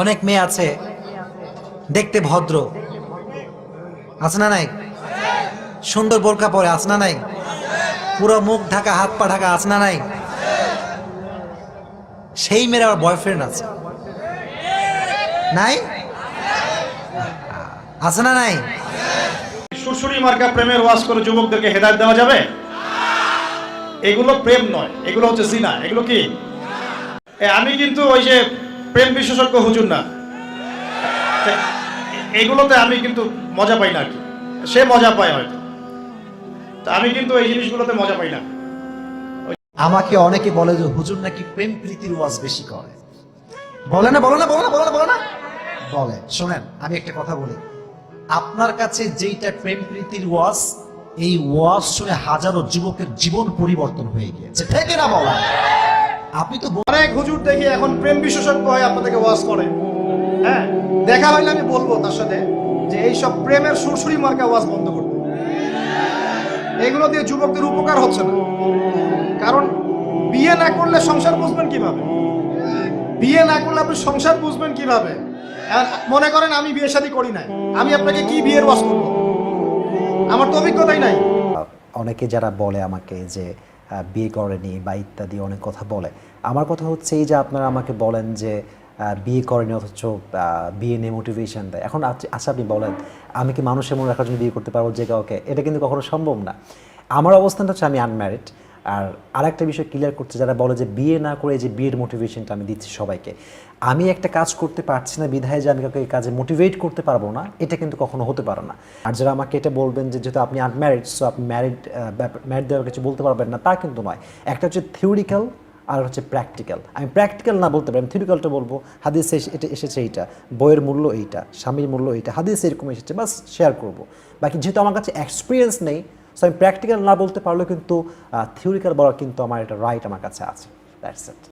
অনেক মেয়ে আছে। দেখতে ভদ্র। আছে না নাই? সুন্দর বোরকা পরে, আছে না নাই? পুরো মুখ ঢাকা, হাত পা ঢাকা, আছে না নাই? সেই মেয়ের আবার বয়ফ্রেন্ড আছে। নাই? আছে না নাই? সুরসুরি মার্কা প্রেমের ওয়াজ করে যুবকদেরকে হেদায়ত দেওয়া যাবে? এগুলো প্রেম নয়, এগুলো হচ্ছে জিনা। এগুলো কি? আমি কিন্তু ওই যে প্রেম বিশেষজ্ঞ হুজুর না। এগুলোতে আমি কিন্তু মজা পাই না আর সে মজা পায় হয়তো। তা আমি কিন্তু এই জিনিসগুলোতে মজা পাই না। আমাকে অনেকে বলে যে হুজুর নাকি প্রেম প্রীতির ওয়াজ বেশি করে। বলে না বলে না বলে না বলে না বলে না। বলে, শোনেন, আমি একটা কথা বলি। আপনার কাছে যেইটা প্রেম প্রীতির ওয়াজ, এই ওয়াজ শুনে হাজারো যুবকের জীবন পরিবর্তন হয়ে গিয়েছে। ঠিক না বলা। আপনি তো অনেক হুজুর দেখি এখন প্রেম বিশেষজ্ঞ হয়ে আপনাদেরকে ওয়াজ করে। হ্যাঁ? দেখা হইলে আমি বলব তার সাথে যে এইসব প্রেমের সুরসুরি মার্কা ওয়াজ বন্ধ করতে। এগুলো দিয়ে যুবকদের উপকার হচ্ছে না। কারণ বিয়ে না করলে সংসার বুঝবেন কীভাবে? বিয়ে না করলে আপনি সংসার বুঝবেন কীভাবে? মনে করেন আমি বিয়ে শাদী করি নাই। আমি আপনাকে কি বিয়ের ওয়াজ করব? আমার তো অভিজ্ঞতাই নাই। অনেকে যারা বলে আমাকে যে বিয়ে করেনি বা ইত্যাদি অনেক কথা বলে। আমার কথা হচ্ছে এই যে আপনারা আমাকে বলেন যে বিয়ে করেনি অথচ বিয়ে নিয়ে মোটিভেশন দেয়। এখন আচ্ছা আচ্ছা আপনি বলেন, আমি কি মানুষের মনে রাখার জন্য বিয়ে করতে পারব যে কাউকে? এটা কিন্তু কখনো সম্ভব না। আমার অবস্থানটা হচ্ছে আমি আনম্যারিড আর আরেকটা বিষয় ক্লিয়ার করতে যারা বলে যে বিয়ে না করে যে বিয়ের মোটিভেশনটা আমি দিচ্ছি সবাইকে, আমি একটা কাজ করতে পারছি না বিধায় যে আমি কাউকে এই কাজে মোটিভেট করতে পারব না, এটা কিন্তু কখনো হতে পারে না। আর যারা আমাকে এটা বলবেন যে যেহেতু আপনি আনম্যারিড সো আপনি ম্যারিড ম্যারিড দেওয়ার কিছু বলতে পারবেন না, তা কিন্তু নয়। একটা হচ্ছে থিওরিক্যাল আর হচ্ছে প্র্যাকটিক্যাল আমি প্র্যাকটিক্যাল না বলতে পারি, আমি থিওরিক্যালটা বলব, হাদিস এটা এসেছে এইটা, বইয়ের মূল্য এইটা, স্বামীর মূল্য এইটা, হাদিস এরকম এসেছে, বাস শেয়ার করব। বাকি যেহেতু আমার কাছে এক্সপিরিয়েন্স নেই সো আমি প্র্যাকটিক্যাল না বলতে পারলেও কিন্তু থিওরিক্যাল বলার কিন্তু আমার এটা রাইট আমার কাছে আছে। That's it